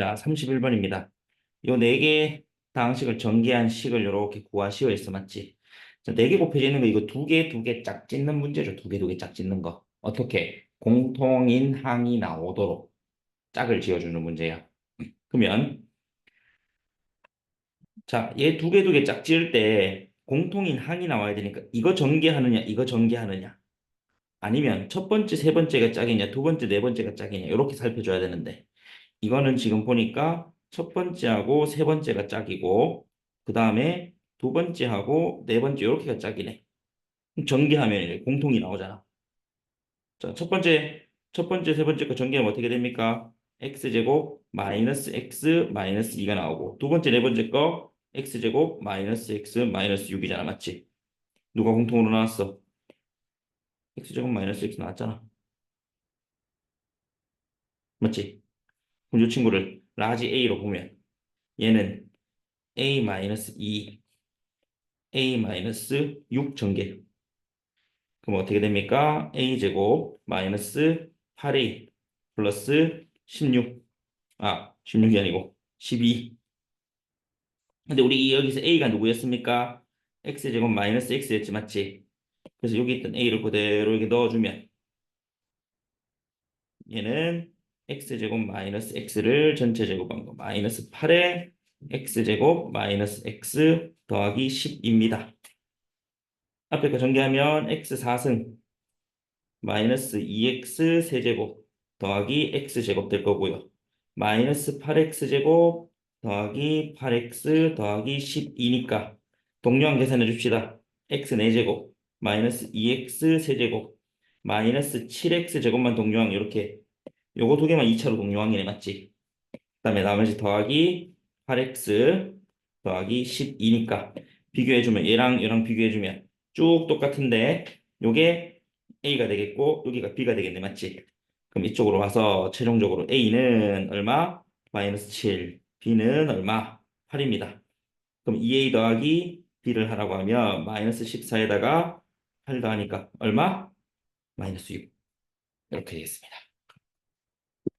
자, 31번입니다. 요 네 개 다항식을 전개한 식을 이렇게 구하시오 했어, 맞지? 자, 네 개 곱해지는 거 이거 두 개, 두 개 짝 짓는 문제죠. 두 개, 두 개 짝 짓는 거. 어떻게? 공통인 항이 나오도록 짝을 지어주는 문제야. 그러면 자, 얘 두 개, 두 개 짝 지을 때 공통인 항이 나와야 되니까 이거 전개하느냐, 이거 전개하느냐. 아니면 첫 번째, 세 번째가 짝이냐, 두 번째, 네 번째가 짝이냐. 이렇게 살펴줘야 되는데 이거는 지금 보니까 첫 번째하고 세 번째가 짝이고 그 다음에 두 번째하고 네 번째 이렇게가 짝이네. 전개하면 공통이 나오잖아. 자, 첫 번째, 첫 번째, 세 번째 거 전개하면 어떻게 됩니까? x제곱 마이너스 x 마이너스 2가 나오고 두 번째, 네 번째 거 x제곱 마이너스 x 마이너스 6이잖아. 맞지? 누가 공통으로 나왔어? x제곱 마이너스 x 나왔잖아. 맞지? 그럼 이 친구를 라지 a로 보면 얘는 a 마이너스 2, a 마이너스 6 전개. 그럼 어떻게 됩니까? a 제곱 마이너스 8a 플러스 16. 아, 16이 아니고 12. 근데 우리 여기서 a가 누구였습니까? x 제곱 마이너스 x였지 맞지? 그래서 여기 있던 a를 그대로 이렇게 넣어주면 얘는 x제곱 마이너스 x를 전체 제곱한 거 마이너스 8에 x제곱 마이너스 x 더하기 10입니다. 앞에 거 전개하면 x 4승 마이너스 2x 세제곱 더하기 x제곱 될 거고요. 마이너스 8x제곱 더하기 8x 더하기 12니까 동료한 계산해 줍시다. x 4제곱 마이너스 2x 세제곱 마이너스 7x 제곱만 동료항 이렇게 요거 두 개만 2차로 동료항이네 맞지? 그 다음에 나머지 더하기 8x 더하기 12니까 비교해주면 얘랑 얘랑 비교해주면 쭉 똑같은데 요게 a가 되겠고 여기가 b가 되겠네 맞지? 그럼 이쪽으로 와서 최종적으로 a는 얼마? 마이너스 7 b는 얼마? 8입니다. 그럼 2a 더하기 b를 하라고 하면 마이너스 14에다가 8 더하니까 얼마? 마이너스 6 이렇게 되겠습니다.